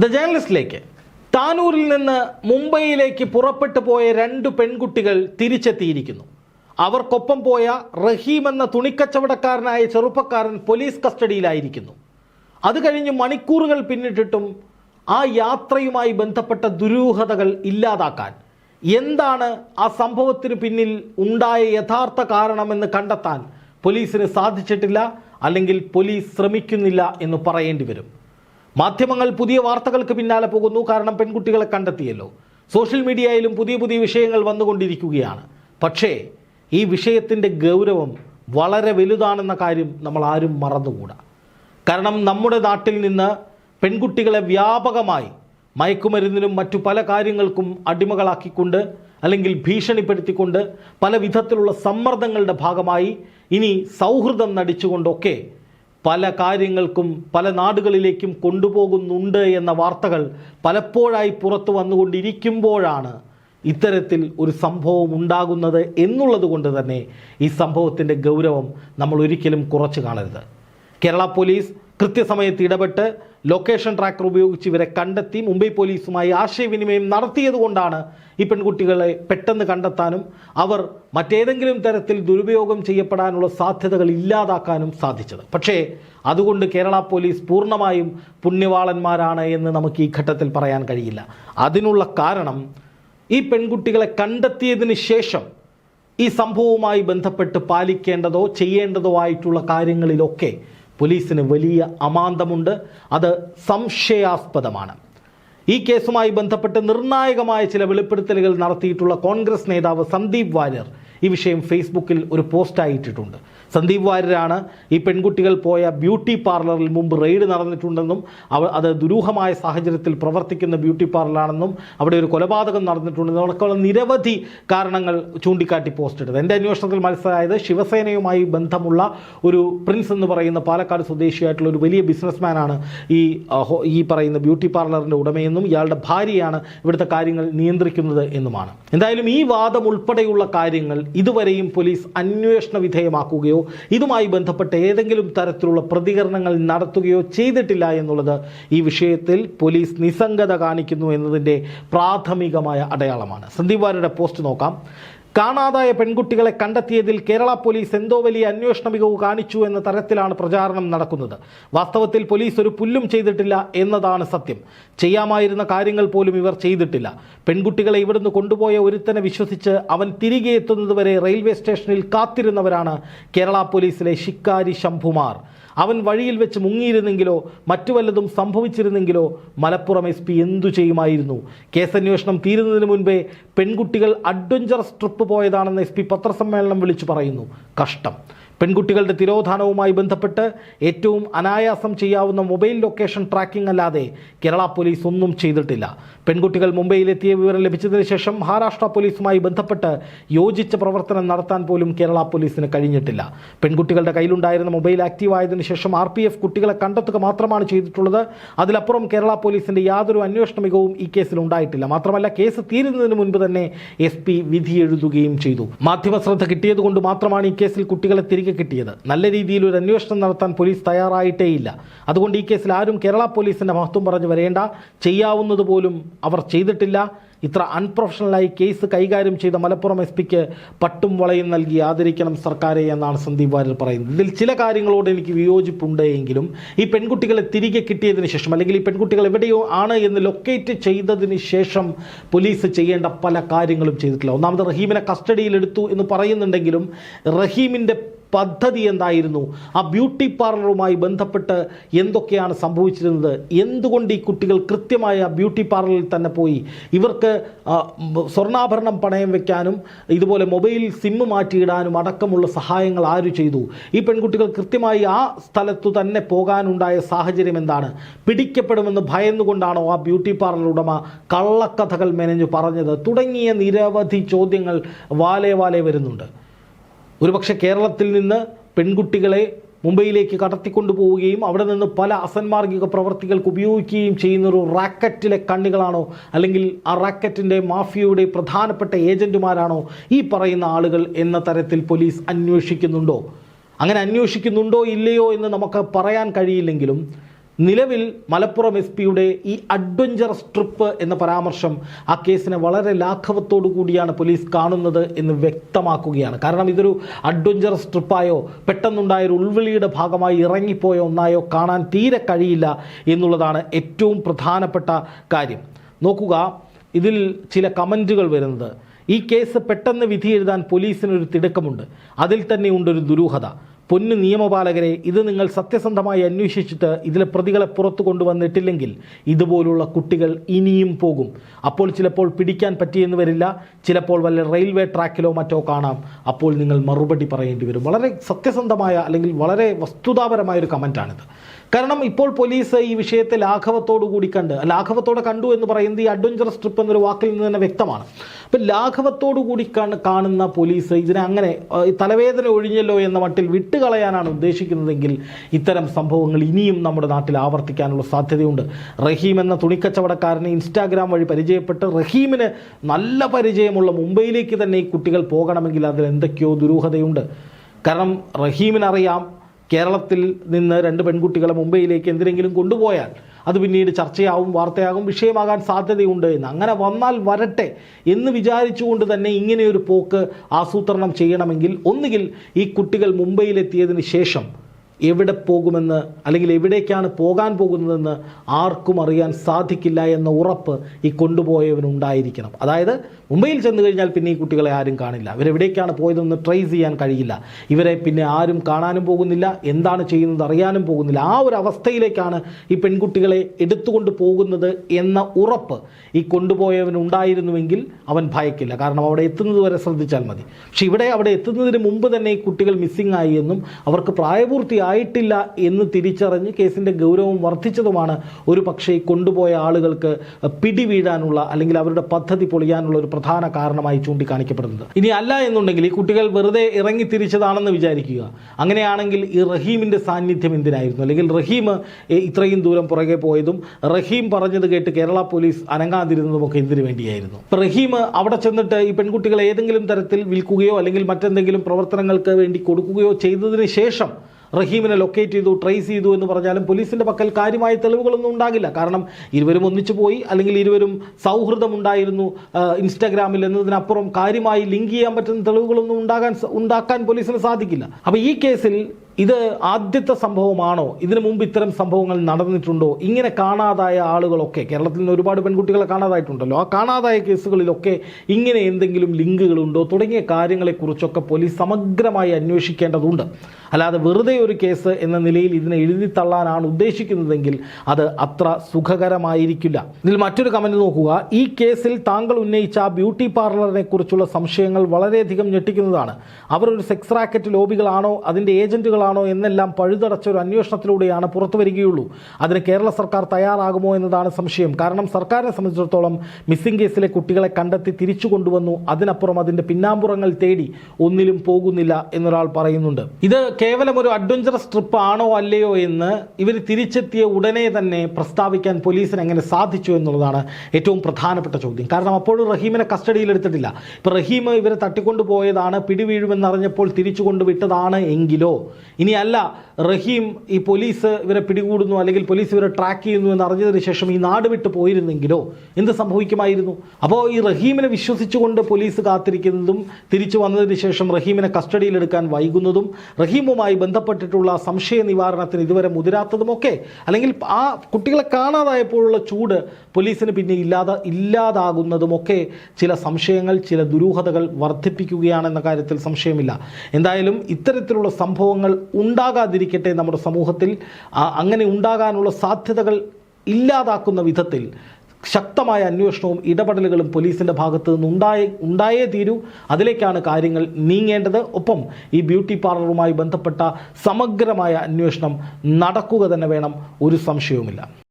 The ജേർണലിസ്റ്റിലേക്ക് താനൂരിൽ നിന്ന് മുംബൈയിലേക്ക് പുറപ്പെട്ടു പോയ രണ്ട് പെൺകുട്ടികൾ തിരിച്ചെത്തിയിരിക്കുന്നു. അവർക്കൊപ്പം പോയ റഹീം എന്ന തുണിക്കച്ചവടക്കാരനായ ചെറുപ്പക്കാരൻ പോലീസ് കസ്റ്റഡിയിലായിരിക്കുന്നു. അത് കഴിഞ്ഞ് മണിക്കൂറുകൾ പിന്നിട്ടിട്ടും ആ യാത്രയുമായി ബന്ധപ്പെട്ട ദുരൂഹതകൾ ഇല്ലാതാക്കാൻ എന്താണ് ആ സംഭവത്തിന് പിന്നിൽ ഉണ്ടായ യഥാർത്ഥ കാരണമെന്ന് കണ്ടെത്താൻ പോലീസിന് സാധിച്ചിട്ടില്ല അല്ലെങ്കിൽ പോലീസ് ശ്രമിക്കുന്നില്ല എന്ന് പറയേണ്ടി വരും. മാധ്യമങ്ങൾ പുതിയ വാർത്തകൾക്ക് പിന്നാലെ പോകുന്നു. കാരണം പെൺകുട്ടികളെ കണ്ടെത്തിയല്ലോ. സോഷ്യൽ മീഡിയയിലും പുതിയ പുതിയ വിഷയങ്ങൾ വന്നുകൊണ്ടിരിക്കുകയാണ്. പക്ഷേ ഈ വിഷയത്തിന്റെ ഗൗരവം വളരെ വലുതാണെന്ന കാര്യം നമ്മൾ ആരും മറന്നുകൂടാ. കാരണം നമ്മുടെ നാട്ടിൽ നിന്ന് പെൺകുട്ടികളെ വ്യാപകമായി മയക്കുമരുന്നിനും മറ്റു പല കാര്യങ്ങൾക്കും അടിമകളാക്കിക്കൊണ്ട് അല്ലെങ്കിൽ ഭീഷണിപ്പെടുത്തിക്കൊണ്ട് പല വിധത്തിലുള്ള സമ്മർദ്ദങ്ങളുടെ ഭാഗമായി ഇനി സൗഹൃദം നടിച്ചുകൊണ്ടൊക്കെ പല കാര്യങ്ങൾക്കും പല നാടുകളിലേക്കും കൊണ്ടുപോകുന്നുണ്ട് എന്ന വാർത്തകൾ പലപ്പോഴായി പുറത്തു വന്നുകൊണ്ടിരിക്കുമ്പോഴാണ് ഇത്തരത്തിൽ ഒരു സംഭവം ഉണ്ടാകുന്നത് എന്നുള്ളത് കൊണ്ട് തന്നെ ഈ സംഭവത്തിന്റെ ഗൗരവം നമ്മൾ ഒരിക്കലും കുറച്ച് കാണരുത്. കേരള പോലീസ് കൃത്യസമയത്ത് ഇടപെട്ട് ലൊക്കേഷൻ ട്രാക്കർ ഉപയോഗിച്ച് ഇവരെ കണ്ടെത്തി മുംബൈ പോലീസുമായി ആശയവിനിമയം നടത്തിയതുകൊണ്ടാണ് ഈ പെൺകുട്ടികളെ പെട്ടെന്ന് കണ്ടെത്താനും അവർ മറ്റേതെങ്കിലും തരത്തിൽ ദുരുപയോഗം ചെയ്യപ്പെടാനുള്ള സാധ്യതകൾ ഇല്ലാതാക്കാനും സാധിച്ചത്. പക്ഷേ അതുകൊണ്ട് കേരള പോലീസ് പൂർണമായും പുണ്യവാളന്മാരാണ് എന്ന് നമുക്ക് ഈ ഘട്ടത്തിൽ പറയാൻ കഴിയില്ല. അതിനുള്ള കാരണം ഈ പെൺകുട്ടികളെ കണ്ടെത്തിയതിന് ശേഷം ഈ സംഭവവുമായി ബന്ധപ്പെട്ട് പാലിക്കേണ്ടതോ ചെയ്യേണ്ടതോ ആയിട്ടുള്ള കാര്യങ്ങളിലൊക്കെ പോലീസിന് വലിയ അമാന്തമുണ്ട്. അത് സംശയാസ്പദമാണ്. ഈ കേസുമായി ബന്ധപ്പെട്ട് നിർണായകമായ ചില വെളിപ്പെടുത്തലുകൾ നടത്തിയിട്ടുള്ള കോൺഗ്രസ് നേതാവ് സന്ദീപ് വാര്യർ ഈ വിഷയം ഫേസ്ബുക്കിൽ ഒരു പോസ്റ്റ് ഇട്ടിട്ടുണ്ട് സന്ദീപ് വാര്യരാണ്. ഈ പെൺകുട്ടികൾ പോയ ബ്യൂട്ടി പാർലറിൽ മുമ്പ് റെയ്ഡ് നടന്നിട്ടുണ്ടെന്നും അവ അത് ദുരൂഹമായ സാഹചര്യത്തിൽ പ്രവർത്തിക്കുന്ന ബ്യൂട്ടി പാർലറാണെന്നും അവിടെ ഒരു കൊലപാതകം നടന്നിട്ടുണ്ടെന്നും അടക്കമുള്ള നിരവധി കാരണങ്ങൾ ചൂണ്ടിക്കാട്ടി പോസ്റ്റ് ഇട്ടത്. എന്റെ അന്വേഷണത്തിൽ മനസ്സിലായത് ശിവസേനയുമായി ബന്ധമുള്ള ഒരു പ്രിൻസ് എന്ന് പറയുന്ന പാലക്കാട് സ്വദേശിയായിട്ടുള്ള ഒരു വലിയ ബിസിനസ്മാനാണ് ഈ ഈ പറയുന്ന ബ്യൂട്ടി പാർലറിന്റെ ഉടമയെന്നും ഇയാളുടെ ഭാര്യയാണ് ഇവിടുത്തെ കാര്യങ്ങൾ നിയന്ത്രിക്കുന്നത് എന്നുമാണ്. എന്തായാലും ഈ വാദം ഉൾപ്പെടെയുള്ള കാര്യങ്ങൾ ഇതുവരെയും പോലീസ് അന്വേഷണ വിധേയമാക്കുകയോ ഇതുമായി ബന്ധപ്പെട്ട് ഏതെങ്കിലും തരത്തിലുള്ള പ്രതികരണങ്ങൾ നടത്തുകയോ ചെയ്തിട്ടില്ല എന്നുള്ളത് ഈ വിഷയത്തിൽ പോലീസ് നിസ്സംഗത കാണിക്കുന്നു എന്നതിന്റെ പ്രാഥമികമായ അടയാളമാണ്. സന്ദീപ് പോസ്റ്റ് നോക്കാം. കാണാതായ പെൺകുട്ടികളെ കണ്ടെത്തിയതിൽ കേരള പോലീസ് എന്തോ വലിയ അന്വേഷണ മികവ് കാണിച്ചു എന്ന തരത്തിലാണ് പ്രചാരണം നടക്കുന്നത്. വാസ്തവത്തിൽ പോലീസ് ഒരു പുല്ലും ചെയ്തിട്ടില്ല എന്നതാണ് സത്യം. ചെയ്യാമായിരുന്ന കാര്യങ്ങൾ പോലും ഇവർ ചെയ്തിട്ടില്ല. പെൺകുട്ടികളെ ഇവിടുന്ന് കൊണ്ടുപോയ ഒരുത്തനെ വിശ്വസിച്ച് അവൻ തിരികെ എത്തുന്നതുവരെ റെയിൽവേ സ്റ്റേഷനിൽ കാത്തിരുന്നവരാണ് കേരള പോലീസിലെ ശിക്കാരി ശംഭുമാർ. അവൻ വഴിയിൽ വെച്ച് മുങ്ങിയിരുന്നെങ്കിലോ മറ്റു വല്ലതും സംഭവിച്ചിരുന്നെങ്കിലോ മലപ്പുറം എസ് പി എന്തു ചെയ്യുമായിരുന്നു? കേസന്വേഷണം തീരുന്നതിന് മുൻപേ പെൺകുട്ടികൾ അഡ്വഞ്ചറസ് ട്രിപ്പ് പോയതാണെന്ന് എസ് പി പത്രസമ്മേളനം വിളിച്ചു പറയുന്നു. കഷ്ടം. പെൺകുട്ടികളുടെ തിരോധാനവുമായി ബന്ധപ്പെട്ട് ഏറ്റവും അനായാസം ചെയ്യാവുന്ന മൊബൈൽ ലൊക്കേഷൻ ട്രാക്കിംഗ് അല്ലാതെ കേരള പോലീസ് ഒന്നും ചെയ്തിട്ടില്ല. പെൺകുട്ടികൾ മുംബൈയിലെത്തിയ വിവരം ലഭിച്ചതിന് ശേഷം മഹാരാഷ്ട്ര പോലീസുമായി ബന്ധപ്പെട്ട് യോജിച്ച പ്രവർത്തനം നടത്താൻ പോലും കേരള പോലീസിന് കഴിഞ്ഞിട്ടില്ല. പെൺകുട്ടികളുടെ കയ്യിലുണ്ടായിരുന്ന മൊബൈൽ ആക്റ്റീവ് ആയതിനു ശേഷം ആർ പി എഫ് കുട്ടികളെ കണ്ടെത്തുക മാത്രമാണ് ചെയ്തിട്ടുള്ളത്. അതിലപ്പുറം കേരള പോലീസിന്റെ യാതൊരു അന്വേഷണ മികവും ഈ കേസിൽ ഉണ്ടായിട്ടില്ല. മാത്രമല്ല കേസ് തീരുന്നതിന് മുൻപ് തന്നെ എസ് പി വിധി എഴുതുകയും ചെയ്തു. മാധ്യമ ശ്രദ്ധ കിട്ടിയതുകൊണ്ട് മാത്രമാണ് ഈ കേസിൽ കുട്ടികളെ തിരികെ കിട്ടിയത്. നല്ല രീതിയിൽ ഒരു അന്വേഷണം നടത്താൻ പോലീസ് തയ്യാറായിട്ടേയില്ല. അതുകൊണ്ട് ഈ കേസിൽ ആരും കേരള പോലീസിന്റെ മഹത്വം പറഞ്ഞു വരേണ്ട ചെയ്യാവുന്നത് പോലും അവർ ചെയ്തിട്ടില്ല. ഇത്ര അൺപ്രൊഫഷണലായി കേസ് കൈകാര്യം ചെയ്ത മലപ്പുറം എസ് പിക്ക് പട്ടും വളയും നൽകി ആദരിക്കണം സർക്കാരെ എന്നാണ് സന്ദീപ് വാര്യർ പറയുന്നത്. ഇതിൽ ചില കാര്യങ്ങളോട് എനിക്ക് വിയോജിപ്പുണ്ട് എങ്കിലും ഈ പെൺകുട്ടികളെ തിരികെ കിട്ടിയതിന് ശേഷം അല്ലെങ്കിൽ ഈ പെൺകുട്ടികൾ എവിടെയോ ആണ് എന്ന് ലൊക്കേറ്റ് ചെയ്തതിന് ശേഷം പോലീസ് ചെയ്യേണ്ട പല കാര്യങ്ങളും ചെയ്തിട്ടില്ല. ഒന്നാമത് റഹീമിനെ കസ്റ്റഡിയിലെടുത്തു എന്ന് പറയുന്നുണ്ടെങ്കിലും റഹീമിന്റെ പദ്ധതി എന്തായിരുന്നു? ആ ബ്യൂട്ടി പാർലറുമായി ബന്ധപ്പെട്ട് എന്തൊക്കെയാണ് സംഭവിച്ചിരുന്നത്? എന്തുകൊണ്ട് ഈ കുട്ടികൾ കൃത്യമായ ബ്യൂട്ടി പാർലറിൽ തന്നെ പോയി? ഇവർക്ക് സ്വർണാഭരണം പണയം വെക്കാനും ഇതുപോലെ മൊബൈൽ സിമ്മ് മാറ്റിയിടാനും അടക്കമുള്ള സഹായങ്ങൾ ആര് ചെയ്തു? ഈ പെൺകുട്ടികൾ കൃത്യമായി ആ സ്ഥലത്തു തന്നെ പോകാനുണ്ടായ സാഹചര്യം എന്താണ്? പിടിക്കപ്പെടുമെന്ന് ഭയന്നുകൊണ്ടാണോ ആ ബ്യൂട്ടി പാർലർ ഉടമ കള്ളക്കഥകൾ മെനഞ്ഞു പറഞ്ഞത്? തുടങ്ങിയ നിരവധി ചോദ്യങ്ങൾ വാലേ വാലേ വരുന്നുണ്ട്. ഒരുപക്ഷെ കേരളത്തിൽ നിന്ന് പെൺകുട്ടികളെ മുംബൈയിലേക്ക് കടത്തിക്കൊണ്ടുപോവുകയും അവിടെ നിന്ന് പല അസന്മാർഗിക പ്രവർത്തികൾക്ക് ഉപയോഗിക്കുകയും ചെയ്യുന്ന ഒരു റാക്കറ്റിലെ കണ്ണികളാണോ? അല്ലെങ്കിൽ ആ റാക്കറ്റിന്റെ മാഫിയയുടെ പ്രധാനപ്പെട്ട ഏജന്റുമാരാണോ ഈ പറയുന്ന ആളുകൾ എന്ന തരത്തിൽ പോലീസ് അന്വേഷിക്കുന്നുണ്ടോ? അങ്ങനെ അന്വേഷിക്കുന്നുണ്ടോ ഇല്ലയോ എന്ന് നമുക്ക് പറയാൻ കഴിയില്ലെങ്കിലും നിലവിൽ മലപ്പുറം എസ് പിയുടെ ഈ അഡ്വഞ്ചറസ് സ്ട്രിപ്പ് എന്ന പരാമർശം ആ കേസിനെ വളരെ ലാഘവത്തോടു കൂടിയാണ് പോലീസ് കാണുന്നത് എന്ന് വ്യക്തമാക്കുകയാണ്. കാരണം ഇതൊരു അഡ്വഞ്ചറസ് സ്ട്രിപ്പായോ പെട്ടെന്നുണ്ടായ ഒരു ഉൾവിളിയുടെ ഭാഗമായി ഇറങ്ങിപ്പോയ ഒന്നായോ കാണാൻ തീരെ കഴിയില്ല എന്നുള്ളതാണ് ഏറ്റവും പ്രധാനപ്പെട്ട കാര്യം. നോക്കുക ഇതിൽ ചില കമന്റുകൾ വരുന്നത്. ഈ കേസ് പെട്ടെന്ന് വിധി എഴുതാൻ പോലീസിനൊരു തിടുക്കമുണ്ട്. അതിൽ തന്നെ ഉണ്ടൊരു ദുരൂഹത. പൊന്നു നിയമപാലകരെ ഇത് നിങ്ങൾ സത്യസന്ധമായി അന്വേഷിച്ചിട്ട് ഇതിലെ പ്രതികളെ പുറത്തു കൊണ്ടുവന്നിട്ടില്ലെങ്കിൽ ഇതുപോലുള്ള കുട്ടികൾ ഇനിയും പോകും. അപ്പോൾ ചിലപ്പോൾ പിടിക്കാൻ പറ്റിയെന്ന് വരില്ല. ചിലപ്പോൾ വല്ല റെയിൽവേ ട്രാക്കിലോ മറ്റോ കാണാം. അപ്പോൾ നിങ്ങൾ മറുപടി പറയേണ്ടി വരും. വളരെ സത്യസന്ധമായ അല്ലെങ്കിൽ വളരെ വസ്തുതാപരമായൊരു കമന്റാണിത് കാരണം ഇപ്പോൾ പോലീസ് ഈ വിഷയത്തെ ലാഘവത്തോടു കൂടി കണ്ട് ലാഘവത്തോടെ കണ്ടു എന്ന് പറയുന്നത് ഈ അഡ്വഞ്ചറസ് ട്രിപ്പ് എന്നൊരു വാക്കിൽ നിന്ന് തന്നെ വ്യക്തമാണ്. അപ്പം ലാഘവത്തോടു കൂടി കാണുന്ന പോലീസ് ഇതിനെ അങ്ങനെ തലവേദന ഒഴിഞ്ഞല്ലോ എന്ന മട്ടിൽ വിട്ടുകളയാനാണ് ഉദ്ദേശിക്കുന്നതെങ്കിൽ ഇത്തരം സംഭവങ്ങൾ ഇനിയും നമ്മുടെ നാട്ടിൽ ആവർത്തിക്കാനുള്ള സാധ്യതയുണ്ട്. റഹീം എന്ന തുണിക്കച്ചവടക്കാരനെ ഇൻസ്റ്റാഗ്രാം വഴി പരിചയപ്പെട്ട് റഹീമിന് നല്ല പരിചയമുള്ള മുംബൈയിലേക്ക് തന്നെ ഈ കുട്ടികൾ പോകണമെങ്കിൽ അതിൽ എന്തൊക്കെയോ ദുരൂഹതയുണ്ട്. കാരണം റഹീമിനറിയാം കേരളത്തിൽ നിന്ന് രണ്ട് പെൺകുട്ടികളെ മുംബൈയിലേക്ക് എന്തിനെങ്കിലും കൊണ്ടുപോയാൽ അത് പിന്നീട് ചർച്ചയാവും വാർത്തയാകും വിഷയമാകാൻ സാധ്യതയുണ്ട് എന്ന്. അങ്ങനെ വന്നാൽ വരട്ടെ എന്ന് വിചാരിച്ചുകൊണ്ട് തന്നെ ഇങ്ങനെയൊരു പോക്ക് ആസൂത്രണം ചെയ്യണമെങ്കിൽ ഒന്നുകിൽ ഈ കുട്ടികൾ മുംബൈയിലെത്തിയതിന് ശേഷം എവിടെ പോകുമെന്ന് അല്ലെങ്കിൽ എവിടേക്കാണ് പോകാൻ പോകുന്നതെന്ന് ആർക്കും അറിയാൻ സാധിക്കില്ല എന്ന ഉറപ്പ് ഈ കൊണ്ടുപോയവനുണ്ടായിരിക്കണം. അതായത് മുംബൈയിൽ ചെന്ന് കഴിഞ്ഞാൽ പിന്നെ ഈ കുട്ടികളെ ആരും കാണില്ല. ഇവരെവിടേക്കാണ് പോയതെന്ന് ട്രേസ് ചെയ്യാൻ കഴിയില്ല. ഇവരെ പിന്നെ ആരും കാണാനും പോകുന്നില്ല. എന്താണ് ചെയ്യുന്നത് അറിയാനും പോകുന്നില്ല. ആ ഒരു അവസ്ഥയിലേക്കാണ് ഈ പെൺകുട്ടികളെ എടുത്തുകൊണ്ട് പോകുന്നത് എന്ന ഉറപ്പ് ഈ കൊണ്ടുപോയവനുണ്ടായിരുന്നുവെങ്കിൽ അവൻ ഭയക്കില്ല. കാരണം അവിടെ എത്തുന്നത് വരെ ശ്രദ്ധിച്ചാൽ മതി. പക്ഷേ ഇവിടെ അവിടെ എത്തുന്നതിന് മുമ്പ് തന്നെ ഈ കുട്ടികൾ മിസ്സിംഗ് ആയി എന്നും അവർക്ക് പ്രായപൂർത്തിയായിട്ടില്ല എന്ന് തിരിച്ചറിഞ്ഞ് കേസിന്റെ ഗൗരവം വർദ്ധിച്ചതുമാണ് ഒരു പക്ഷേ കൊണ്ടുപോയ ആളുകൾക്ക് പിടിവീഴാനുള്ള അല്ലെങ്കിൽ അവരുടെ പദ്ധതി പൊളിയാനുള്ള ഒരു പ്രധാന കാരണമായി ചൂണ്ടിക്കാണിക്കപ്പെടുന്നത്. ഇനി അല്ല എന്നുണ്ടെങ്കിൽ ഈ കുട്ടികൾ വെറുതെ ഇറങ്ങി തിരിച്ചതാണെന്ന് വിചാരിക്കുക. അങ്ങനെയാണെങ്കിൽ ഈ റഹീമിന്റെ സാന്നിധ്യം എന്തിനായിരുന്നു? അല്ലെങ്കിൽ റഹീം ഇത്രയും ദൂരം പുറകെ പോയതും റഹീം പറഞ്ഞത് കേട്ട് കേരള പോലീസ് അനങ്ങാതിരുന്നതുമൊക്കെ എന്തിനു വേണ്ടിയായിരുന്നു? റഹീം അവിടെ ചെന്നിട്ട് ഈ പെൺകുട്ടികളെ ഏതെങ്കിലും തരത്തിൽ വിൽക്കുകയോ അല്ലെങ്കിൽ മറ്റെന്തെങ്കിലും പ്രവർത്തനങ്ങൾക്ക് വേണ്ടി കൊടുക്കുകയോ ചെയ്തതിന് ശേഷം റഹീമിനെ ലൊക്കേറ്റ് ചെയ്തു ട്രേസ് ചെയ്തു എന്ന് പറഞ്ഞാലും പോലീസിന്റെ പക്കൽ കാര്യമായ തെളിവുകളൊന്നും ഉണ്ടാകില്ല. കാരണം ഇരുവരും ഒന്നിച്ചു പോയി അല്ലെങ്കിൽ ഇരുവരും സൗഹൃദമുണ്ടായിരുന്നു ഇൻസ്റ്റാഗ്രാമിൽ എന്നതിനപ്പുറം കാര്യമായി ലിങ്ക് ചെയ്യാൻ പറ്റുന്ന തെളിവുകളൊന്നും ഉണ്ടാകാൻ ഉണ്ടാക്കാൻ പോലീസിന് സാധിക്കില്ല. അപ്പോൾ ഈ കേസിൽ ഇത് ആദ്യത്തെ സംഭവമാണോ? ഇതിനു മുമ്പ് ഇത്തരം സംഭവങ്ങൾ നടന്നിട്ടുണ്ടോ? ഇങ്ങനെ കാണാതായ ആളുകളൊക്കെ കേരളത്തിൽ നിന്ന് ഒരുപാട് പെൺകുട്ടികളെ കാണാതായിട്ടുണ്ടല്ലോ. ആ കാണാതായ കേസുകളിലൊക്കെ ഇങ്ങനെ എന്തെങ്കിലും ലിങ്കുകളുണ്ടോ? തുടങ്ങിയ കാര്യങ്ങളെക്കുറിച്ചൊക്കെ പോലീസ് സമഗ്രമായി അന്വേഷിക്കേണ്ടതുണ്ട്. അല്ലാതെ വെറുതെ ഒരു കേസ് എന്ന നിലയിൽ ഇതിനെ എഴുതി തള്ളാനാണ് ഉദ്ദേശിക്കുന്നതെങ്കിൽ അത് അത്ര സുഖകരമായിരിക്കില്ല. ഇതിൽ മറ്റൊരു കമന്റ് നോക്കുക. ഈ കേസിൽ താങ്കൾ ഉന്നയിച്ച ആ ബ്യൂട്ടി പാർലറിനെ കുറിച്ചുള്ള സംശയങ്ങൾ വളരെയധികം ഞെട്ടിക്കുന്നതാണ്. അവർ ഒരു സെക്സ് റാക്കറ്റ് ലോബികളാണോ? അതിന്റെ ഏജന്റുകളാണോ എന്നെല്ലാം പഴുതടച്ചൊരു അന്വേഷണത്തിലൂടെയാണ് പുറത്തു വരികയുള്ളൂ. അതിന് കേരള സർക്കാർ തയ്യാറാകുമോ എന്നതാണ് സംശയം. കാരണം സർക്കാരിനെ സംബന്ധിച്ചിടത്തോളം മിസ്സിംഗ് കേസിലെ കുട്ടികളെ കണ്ടെത്തി തിരിച്ചു കൊണ്ടുവന്നു. അതിനപ്പുറം അതിന്റെ പിന്നാമ്പുറങ്ങൾ തേടി ഒന്നിലും പോകുന്നില്ല എന്നൊരാൾ പറയുന്നുണ്ട്. ഇത് കേവലം ഒരു അഡ്വഞ്ചറസ് ട്രിപ്പ് ആണോ അല്ലയോ എന്ന് ഇവർ തിരിച്ചെത്തിയ ഉടനെ തന്നെ പ്രസ്താവിക്കാൻ പോലീസിന് എങ്ങനെ സാധിച്ചു എന്നുള്ളതാണ് ഏറ്റവും പ്രധാനപ്പെട്ട ചോദ്യം. കാരണം അപ്പോഴും റഹീമിനെ കസ്റ്റഡിയിലെടുത്തിട്ടില്ല ഇപ്പോൾ റഹീം ഇവരെ തട്ടിക്കൊണ്ടുപോയതാണ് പിടിവീഴുമെന്നറിഞ്ഞപ്പോൾ തിരിച്ചു കൊണ്ടുവിട്ടതാണ് എങ്കിലോ? ഇനിയല്ല റഹീം ഈ പോലീസ് ഇവരെ പിടികൂടുന്നു അല്ലെങ്കിൽ പോലീസ് ഇവരെ ട്രാക്ക് ചെയ്യുന്നു എന്ന് അറിഞ്ഞതിന് ശേഷം ഈ നാട് വിട്ട് പോയിരുന്നെങ്കിലോ എന്ത് സംഭവിക്കുമായിരുന്നു? അപ്പോൾ ഈ റഹീമിനെ വിശ്വസിച്ചുകൊണ്ട് പോലീസ് കാത്തിരിക്കുന്നതും തിരിച്ചു വന്നതിന് ശേഷം റഹീമിനെ കസ്റ്റഡിയിലെടുക്കാൻ വൈകുന്നതും റഹീമുമായി ബന്ധപ്പെട്ടിട്ടുള്ള സംശയ നിവാരണത്തിന് ഇതുവരെ മുതിരാത്തതുമൊക്കെ അല്ലെങ്കിൽ ആ കുട്ടികളെ കാണാതായപ്പോഴുള്ള ചൂട് പോലീസിന് പിന്നെ ഇല്ലാതെ ഇല്ലാതാകുന്നതുമൊക്കെ ചില സംശയങ്ങൾ ചില ദുരൂഹതകൾ വർദ്ധിപ്പിക്കുകയാണെന്ന കാര്യത്തിൽ സംശയമില്ല. എന്തായാലും ഇത്തരത്തിലുള്ള സംഭവങ്ങൾ ഉണ്ടാകാതിരിക്കട്ടെ നമ്മുടെ സമൂഹത്തിൽ. അങ്ങനെ ഉണ്ടാകാനുള്ള സാധ്യതകൾ ഇല്ലാതാക്കുന്ന വിധത്തിൽ ശക്തമായ അന്വേഷണവും ഇടപെടലുകളും പോലീസിന്റെ ഭാഗത്ത് നിന്ന് ഉണ്ടായേ ഉണ്ടായേ തീരൂ. അതിലേക്കാണ് കാര്യങ്ങൾ നീങ്ങേണ്ടത്. ഒപ്പം ഈ ബ്യൂട്ടി പാർലറുമായി ബന്ധപ്പെട്ട സമഗ്രമായ അന്വേഷണം നടക്കുക തന്നെ വേണം. ഒരു സംശയവുമില്ല.